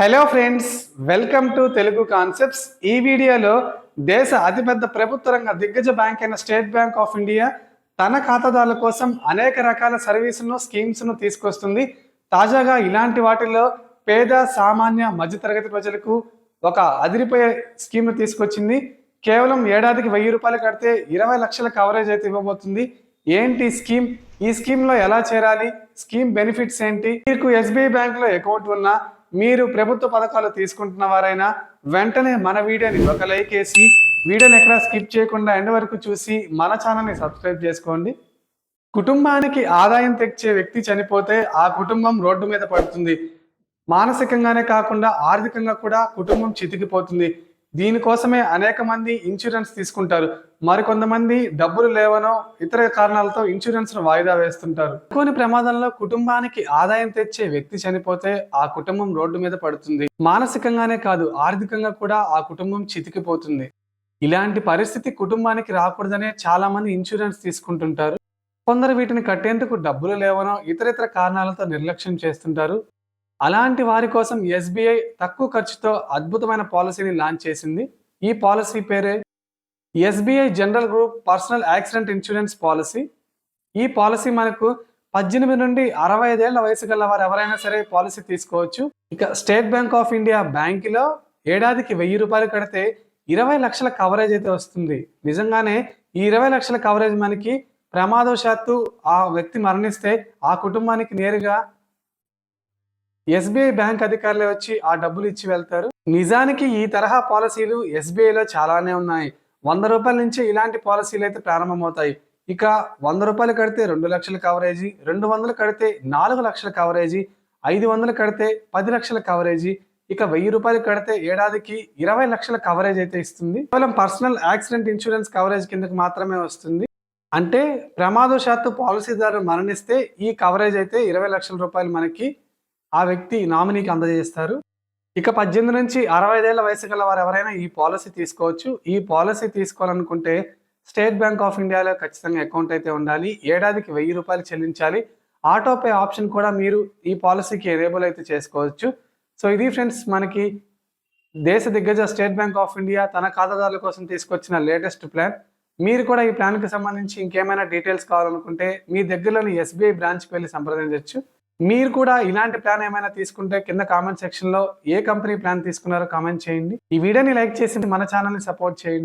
Hello friends welcome to Telugu concepts ఈ వీడియోలో దేశ అతిపెద్ద ప్రభుత్వ రంగ దిగ్గజ బ్యాంక్ అయిన స్టేట్ బ్యాంక్ ఆఫ్ ఇండియా తన ఖాతాదారుల కోసం అనేక రకాల సర్వీసులను స్కీమ్స్ను తీసుకొస్తుంది. తాజాగా ఇలాంటి వాటిల్లో పేద సామాన్య మధ్యతరగతి ప్రజలకు ఒక అదిరిపోయే స్కీమ్ను తీసుకొచ్చింది. కేవలం ఏడాదికి వెయ్యి రూపాయలు కడితే ఇరవై లక్షల కవరేజ్ అయితే ఇవ్వబోతుంది. ఏంటి స్కీమ్? ఈ స్కీమ్లో ఎలా చేరాలి? స్కీమ్ బెనిఫిట్స్ ఏంటి? మీకు ఎస్బీఐ బ్యాంక్లో అకౌంట్ ఉన్నా మీరు ప్రభుత్వ పథకాలు తీసుకుంటున్న వారైనా వెంటనే మన వీడియోని ఒక లైక్ వేసి వీడియోని ఎక్కడ స్కిప్ చేయకుండా ఎండ్ వరకు చూసి మన ఛానల్ని సబ్స్క్రైబ్ చేసుకోండి. కుటుంబానికి ఆదాయం తెచ్చే వ్యక్తి చనిపోతే ఆ కుటుంబం రోడ్డు మీద పడుతుంది. మానసికంగానే కాకుండా ఆర్థికంగా కూడా కుటుంబం చితికిపోతుంది. దీనికోసమే అనేక మంది ఇన్సూరెన్స్ తీసుకుంటారు. మరికొంతమంది డబ్బులు లేవనో ఇతర కారణాలతో ఇన్సూరెన్స్ను వాయిదా వేస్తుంటారు. కొన్ని ప్రమాదంలో కుటుంబానికి ఆదాయం తెచ్చే వ్యక్తి చనిపోతే ఆ కుటుంబం రోడ్డు మీద పడుతుంది. మానసికంగానే కాదు ఆర్థికంగా కూడా ఆ కుటుంబం చితికిపోతుంది. ఇలాంటి పరిస్థితి కుటుంబానికి రాకూడదనే చాలా మంది ఇన్సూరెన్స్ తీసుకుంటుంటారు. కొందరు వీటిని కట్టేందుకు డబ్బులు లేవనో ఇతర ఇతర కారణాలతో నిర్లక్ష్యం చేస్తుంటారు. అలాంటి వారి కోసం ఎస్బీఐ తక్కువ ఖర్చుతో అద్భుతమైన పాలసీని లాంచ్ చేసింది. ఈ పాలసీ పేరే SBI general group personal accident insurance policy. ఈ పాలసీ మనకు పద్దెనిమిది నుండి అరవై ఐదేళ్ళ వయసు గల వారు ఎవరైనా సరే పాలసీ తీసుకోవచ్చు. ఇక స్టేట్ బ్యాంక్ ఆఫ్ ఇండియా బ్యాంకులో ఏడాదికి వెయ్యి రూపాయలు కడితే ఇరవై లక్షల కవరేజ్ అయితే వస్తుంది. నిజంగానే ఈ ఇరవై లక్షల కవరేజ్ మనకి ప్రమాదవశాత్తు ఆ వ్యక్తి మరణిస్తే ఆ కుటుంబానికి నేరుగా ఎస్బీఐ బ్యాంక్ అధికారులే వచ్చి ఆ డబ్బులు ఇచ్చి వెళ్తారు. నిజానికి ఈ తరహా పాలసీలు ఎస్బీఐలో చాలానే ఉన్నాయి. వంద రూపాయల నుంచి ఇలాంటి పాలసీలు అయితే ప్రారంభమవుతాయి. ఇక వంద రూపాయలు కడితే రెండు లక్షల కవరేజీ రెండు వందలు కడితే నాలుగు లక్షల కవరేజీ ఐదు వందలు కడితే పది లక్షల కవరేజీ ఇక వెయ్యి రూపాయలు కడితే ఏడాదికి ఇరవై లక్షల కవరేజ్ అయితే ఇస్తుంది. కేవలం పర్సనల్ యాక్సిడెంట్ ఇన్సూరెన్స్ కవరేజ్ కిందకి మాత్రమే వస్తుంది. అంటే ప్రమాదవశాత్తు పాలసీదారు మరణిస్తే ఈ కవరేజ్ అయితే ఇరవై లక్షల రూపాయలు మనకి ఆ వ్యక్తి నామినీకి అందజేస్తారు. ఇక పద్దెనిమిది నుంచి అరవై ఐదేళ్ళ వయసు గల వారు ఎవరైనా ఈ పాలసీ తీసుకోవచ్చు. ఈ పాలసీ తీసుకోవాలనుకుంటే స్టేట్ బ్యాంక్ ఆఫ్ ఇండియాలో ఖచ్చితంగా అకౌంట్ అయితే ఉండాలి. ఏడాదికి వెయ్యి రూపాయలు చెల్లించాలి. ఆటోపే ఆప్షన్ కూడా మీరు ఈ పాలసీకి ఎనేబుల్ అయితే చేసుకోవచ్చు. సో ఇది ఫ్రెండ్స్ మనకి దేశ దిగ్గజ స్టేట్ బ్యాంక్ ఆఫ్ ఇండియా తన ఖాతాదారుల కోసం తీసుకొచ్చిన లేటెస్ట్ ప్లాన్. మీరు కూడా ఈ ప్లాన్కి సంబంధించి ఇంకేమైనా డీటెయిల్స్ కావాలనుకుంటే మీ దగ్గరలోని ఎస్బీఐ బ్రాంచ్కి వెళ్ళి సంప్రదించవచ్చు మీరు కూడా ఇలాంటి ప్లాన్ ఏమైనా తీసుకుంటే కింద కామెంట్ సెక్షన్లో ఏ కంపెనీ ప్లాన్ తీసుకున్నారో కామెంట్ చేయండి. ఈ వీడియోని లైక్ చేసి మన ఛానల్ని సపోర్ట్ చేయండి.